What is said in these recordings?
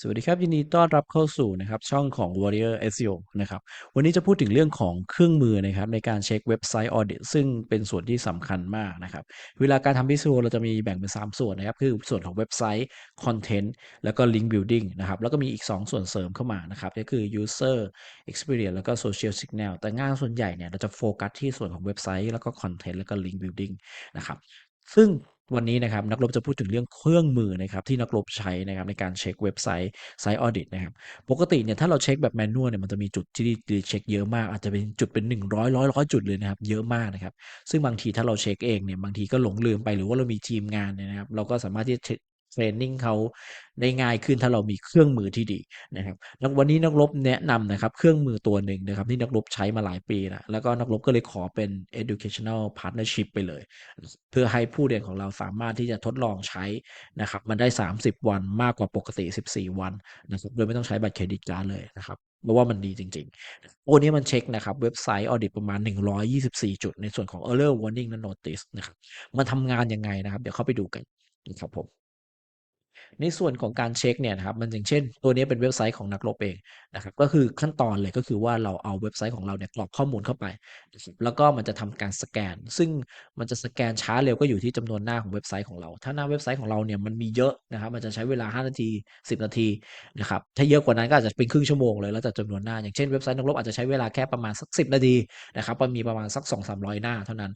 สวัสดีครับ ยินดีต้อนรับเข้าสู่นะครับช่องของ Warrior SEO นะครับวันนี้จะพูดถึงเรื่องของเครื่องมือนะครับในการเช็คเว็บไซต์ Audit ซึ่งเป็นส่วนที่สำคัญมากนะครับเวลาการทำ SEO เราจะมีแบ่งเป็น 3 ส่วนนะครับคือส่วนของเว็บไซต์ Content แล้วก็ Link Building นะครับแล้วก็มีอีก 2 ส่วนเสริมเข้ามานะครับก็คือ User Experience แล้วก็ Social Signal แต่งานส่วนใหญ่เนี่ยเราจะโฟกัสที่ส่วนของเว็บไซต์แล้วก็ Content แล้วก็ Link Building นะครับซึ่ง วันนี้นะครับนักรบจะพูดถึงเรื่องเครื่องมือนะครับที่นักรบใช้นะครับในการเช็คเว็บไซต์ไซต์ออดิตนะครับปกติเนี่ยถ้าเราเช็คแบบแมนนวลเนี่ยมันจะมีจุดที่ดีเช็คเยอะมากอาจจะเป็นจุดเป็น 100ร้อยร้อยจุดเลยนะครับเยอะมากนะครับซึ่งบางทีถ้าเราเช็คเองเนี่ยบางทีก็หลงลืมไปหรือว่าเรามีทีมงานเนี่ยนะครับเราก็สามารถที่จะ เทรนนิ่งเขาได้ง่ายขึ้นถ้าเรามีเครื่องมือที่ดีนะครับแล้ววันนี้นักรบแนะนำนะครับ เครื่องมือตัวหนึ่งนะครับ ที่นักรบใช้มาหลายปีนะแล้วก็นักรบก็เลยขอเป็น educational partnership ไปเลย เพื่อให้ผู้เรียนของเราสามารถที่จะทดลองใช้นะครับ มันได้ 30 วันมากกว่าปกติ 14 วันนะครับโดยไม่ต้องใช้บัตรเครดิตการ์ดเลยนะครับเพราะว่ามันดีจริงๆตัวนี้มันเช็คนะครับ เว็บไซต์ออดิตประมาณ 124 จุด ในส่วนของ error warning และ notice นะครับ มันทำงานยังไงนะครับ เดี๋ยวเข้าไปดูกันนะครับผม ในส่วนของการเช็คเนี่ยนะครับมันอย่างเช่น ตัวนี้เป็นเว็บไซต์ของนักรบเองนะครับก็คือขั้นตอนเลยก็คือว่าเราเอาเว็บไซต์ของเราเนี่ยกรอกข้อมูลเข้าไป แล้วก็มันจะทำการสแกน ซึ่งมันจะสแกนช้าเร็วก็อยู่ที่จำนวนหน้าของเว็บไซต์ของเรา ถ้าหน้าเว็บไซต์ของเราเนี่ยมันมีเยอะนะครับมันจะใช้เวลา 5 นาที 10 นาทีนะครับถ้าเยอะกว่านั้นก็อาจจะเป็นครึ่งชั่วโมงเลยแล้วแต่จำนวนหน้าอย่างเช่นเว็บไซต์นักรบอาจจะใช้เวลาแค่ประมาณสัก 10 นาทีนะครับมันมีประมาณสัก 2 3 0 0 หน้าเท่านั้น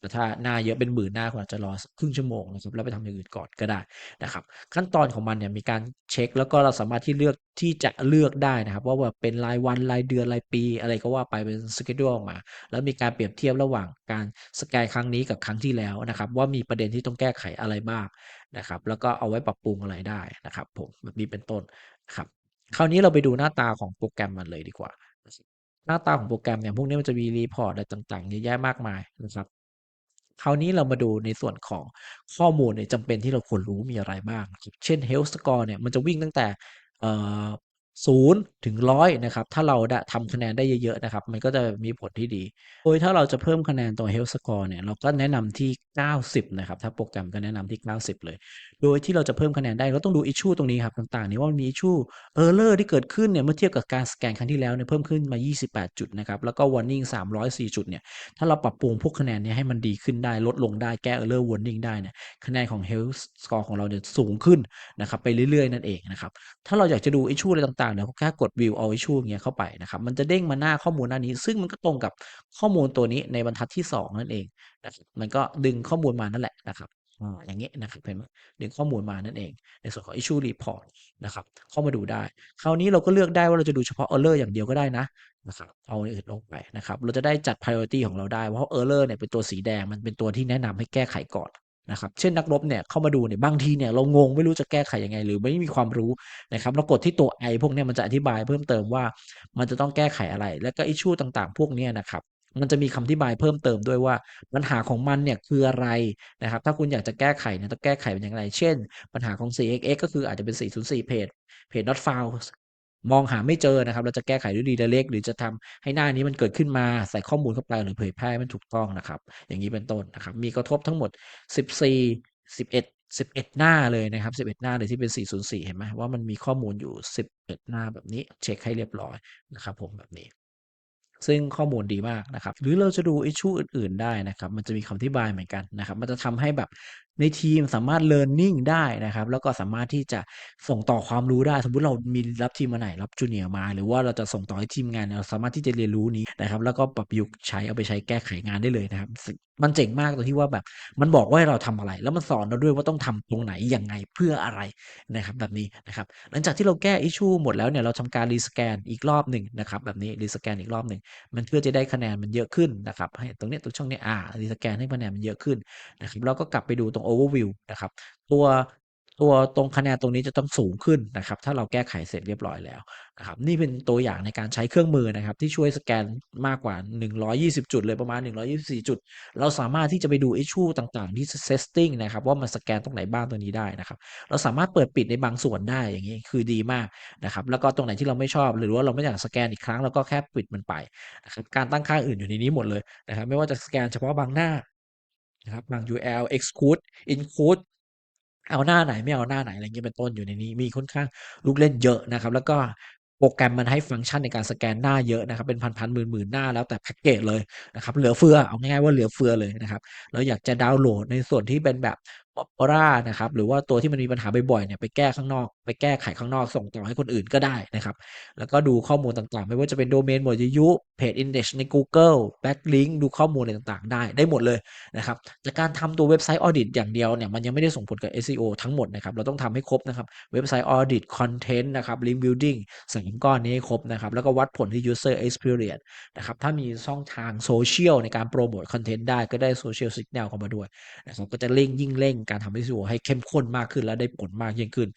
แต่ถ้าหน้าเยอะเป็นหมื่นหน้าคุณอาจจะรอครึ่งชั่วโมงนะครับแล้วไปทำอย่างอื่นก่อนก็ได้นะครับขั้นตอนของมันเนี่ยมีการเช็ค แล้วก็เราสามารถที่เลือกที่จะเลือกได้นะครับ ว่าแบบเป็นรายวันรายเดือนรายปี อะไรก็ว่าไปเป็นสเกจดูออกมา แล้วมีการเปรียบเทียบระหว่างการสแกนครั้งนี้กับครั้งที่แล้วนะครับ ว่ามีประเด็นที่ต้องแก้ไขอะไรบ้างนะครับ แล้วก็เอาไว้ปรับปรุงอะไรได้นะครับ ผมแบบนี้เป็นต้นครับคราวนี้เราไปดูหน้าตาของโปรแกรมมันเลยดีกว่า หน้าตาของโปรแกรมเนี่ยพวกนี้มันจะมีรีพอร์ตอะไรต่างๆเยอะแยะมากมายนะครับ คราวนี้เรามาดูในส่วนของข้อมูลเนี่ยจำเป็นที่เราควรรู้มีอะไรบ้าง เช่น health score เนี่ยมันจะวิ่งตั้งแต่ ศูนย์ถึงร้อยนะครับถ้าเราได้ทำคะแนนได้เยอะๆนะครับมันก็จะมีผลที่ดี โดยถ้าเราจะเพิ่มคะแนนตัว health score เนี่ยเราก็แนะนำที่ 90นะครับถ้าโปรแกรมก็แนะนำที่ 90 เลย โดยที่เราจะเพิ่มคะแนนได้เราต้องดู issue ตรงนี้ครับต่างๆนี้ว่ามันมี issue error ที่เกิดขึ้นเนี่ยเมื่อเทียบกับการสแกนครั้งที่แล้วเนี่ยเพิ่มขึ้นมา 28 จุดนะครับแล้วก็ warning 304 จุดเนี่ยถ้าเราปรับปรุงพวกคะแนนนี้ให้มันดีขึ้นได้ลดลงได้แก้ error warning ได้เนี่ยคะแนนของ health score ของเราเนี่ยสูงขึ้นนะครับไปเรื่อยๆนั่นเองนะครับถ้าเราอยากจะดู issue อะไรต่างๆเนี่ยแค่กด view all issue อย่างเงี้ยเข้าไปนะครับมันจะเด้งมาหน้าข้อมูลหน้านี้ ซึ่งมันก็ตรงกับข้อมูลตัวนี้ในบรรทัดที่ 2 นั่นเองนะครับมันก็ดึงข้อมูลมานั่นแหละนะครับอย่างเงี้ยนะครับเห็นดึงข้อมูลมานั่นเอง ในส่วนของ issue report นะครับเข้ามาดูได้ คราวนี้เราก็เลือกได้ว่าเราจะดูเฉพาะ error อย่างเดียวก็ได้นะนะครับเอาอื่นลงไปนะครับ เราจะได้จัด priority ของเราได้ เพราะ error เนี่ยเป็นตัวสีแดงมันเป็นตัวที่แนะนำให้แก้ไขก่อน นะครับเช่นนักรบเนี่ยเข้ามาดูเนี่ยบางทีเนี่ยเรางงไม่รู้จะแก้ไขยังไง หรือไม่มีความรู้นะครับเรากดที่ตัว i พวกนี้มันจะอธิบายเพิ่มเติมว่ามันจะต้องแก้ไขอะไร แล้วก็อิชชูต่างๆ พวกนี้นะครับมันจะมีคำอธิบายเพิ่มเติมด้วยว่าปัญหาของมันเนี่ยคืออะไรนะครับ ถ้าคุณอยากจะแก้ไขเนี่ยต้องแก้ไขเป็นอย่างไร เช่น ปัญหาของ 4xx ก็คืออาจจะเป็น 404เพจเพจ not found มองหาไม่เจอนะครับ เราจะแก้ไขด้วยดีเล็กหรือจะทำให้หน้านี้มันเกิดขึ้นมาใส่ข้อมูลเข้าไปหรือเผยแพร่มันถูกต้องนะครับ อย่างนี้เป็นต้นนะครับ มีกระทบทั้งหมด 14 11 11 หน้าเลยนะครับ 11 หน้าเลยที่เป็น 404 เห็นไหมว่ามันมีข้อมูลอยู่ 11 หน้าแบบนี้เช็คให้เรียบร้อยนะครับ ผมแบบนี้ซึ่งข้อมูลดีมากนะครับ หรือเราจะดูอิชชูอื่น ๆ ได้นะครับ มันจะมีคำอธิบายเหมือนกันนะครับ มันจะทำให้แบบ ในทีมสามารถ learning ได้นะครับ แล้วก็สามารถที่จะส่งต่อความรู้ได้ สมมุติเรามีรับทีมมาไหนรับจูเนียร์มา หรือว่าเราจะส่งต่อให้ทีมงานเราสามารถที่จะเรียนรู้นี้นะครับ แล้วก็ปรับยุกใช้เอาไปใช้แก้ไขงานได้เลยนะครับมันเจ๋งมากตรงที่ว่าแบบมันบอกว่าเราทำอะไร แล้วมันสอนเราด้วยว่าต้องทำตรงไหนยังไงเพื่ออะไรนะครับแบบนี้นะครับหลังจากที่เราแก้อิชูหมดแล้วเนี่ยเราทำการรีสแกนอีกรอบหนึ่งนะครับแบบนี้รีสแกนอีกรอบหนึ่งมันเพื่อจะได้คะแนนมันเยอะขึ้นนะครับให้ตรงนี้ตรงช่องนี้อ่ารีสแกนให้คะแนนมันเยอะขึ้นนะครับเราก็กลับไปดูตรง overview นะครับ ตัวตัวตรงคะแนนตรงนี้จะต้องสูงขึ้นนะครับ ถ้าเราแก้ไขเสร็จเรียบร้อยแล้วนะครับ นี่เป็นตัวอย่างในการใช้เครื่องมือนะครับ ที่ช่วยสแกนมากกว่า 120 จุดเลยประมาณ 124 จุด เราสามารถที่จะไปดูอิชชูต่างๆ ที่ setting นะครับ ว่ามันสแกนตรงไหนบ้างตัวนี้ได้นะครับ เราสามารถเปิดปิดในบางส่วนได้อย่างนี้คือดีมากนะครับ แล้วก็ตรงไหนที่เราไม่ชอบ หรือว่าเราไม่อยากสแกนอีกครั้งเราก็แค่ปิดมันไปนะครับการตั้งค่าอื่นอยู่ในนี้หมดเลยนะครับ ไม่ว่าจะสแกนเฉพาะบางหน้า นะครับบาง URL exclude include เอาหน้าไหนไม่เอาหน้าไหนอะไรเงี้ยเป็นต้นอยู่ในนี้มีค่อนข้างลูกเล่นเยอะนะครับ แล้วก็โปรแกรมมันให้ฟังก์ชันในการสแกนหน้าเยอะนะครับ เป็นพันๆหมื่นๆหน้าแล้วแต่แพ็กเกจเลยนะครับเหลือเฟือเอาง่ายๆว่าเหลือเฟือเลยนะครับเราอยากจะดาวน์โหลดในส่วนที่เป็นแบบ Opera นะครับหรือว่าตัวที่มันมีปัญหาบ่อยๆเนี่ยไปแก้ข้างนอก ไปแก้ไขข้างนอกส่งต่อให้คนอื่นก็ได้นะครับ แล้วก็ดูข้อมูลต่างๆ ไม่ว่าจะเป็นโดเมนหมวดอายุเพจ Index ใน Google Backlink ดูข้อมูลอะไรต่างๆ ได้ได้หมดเลยนะครับแต่การทำตัวเว็บไซต์ Audit อย่างเดียวเนี่ยมันยังไม่ได้ส่งผลกับ SEO ทั้งหมดนะครับเราต้องทำให้ครบนะครับเว็บไซต์ Audit Content นะครับ Link Building สามก้อนนี้ให้ครบนะครับแล้วก็วัดผลที่ User Experience นะครับถ้ามีช่องทางโซเชียลในการโปรโมทคอนเทนต์ได้ก็ได้โซเชียลสิกแนลเข้ามาด้วยนะครับก็จะเร่งยิ่งเร่งการทำให้ SEO ให้เข้มข้นมากขึ้นและได้ผลมากยิ่งขึ้น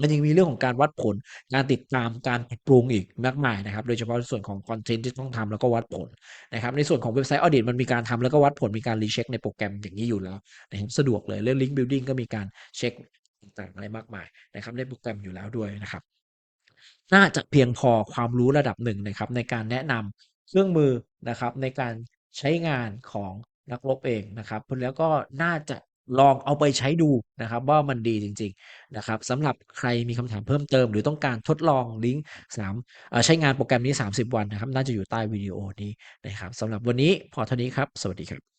มันยังมีเรื่องของการวัดผลการติดตามการปรับปรุงอีกมากมายนะครับโดยเฉพาะในส่วนของคอนเทนต์ที่ต้องทำแล้วก็วัดผลนะครับในส่วนของเว็บไซต์ออดิตมันมีการทำแล้วก็วัดผลมีการรีเช็คในโปรแกรมอย่างนี้อยู่แล้วนะครับสะดวกเลยเรื่อง Link Building ก็มีการเช็คต่างๆอะไรมากมายนะครับในโปรแกรมอยู่แล้วด้วยนะครับ น่าจะเพียงพอความรู้ระดับหนึ่งนะครับ ในการแนะนำเครื่องมือนะครับในการใช้งานของนักรบเองนะครับแล้วก็น่าจะ ลองเอาไปใช้ดูนะครับ ว่ามันดีจริง ๆ นะครับสำหรับใครมีคำถามเพิ่มเติม หรือต้องการทดลองลิงก์สามใช้งานโปรแกรมนี้ 30 วันนะครับ น่าจะอยู่ใต้วิดีโอนี้นะครับสำหรับวันนี้พอเท่านี้ครับ สวัสดีครับ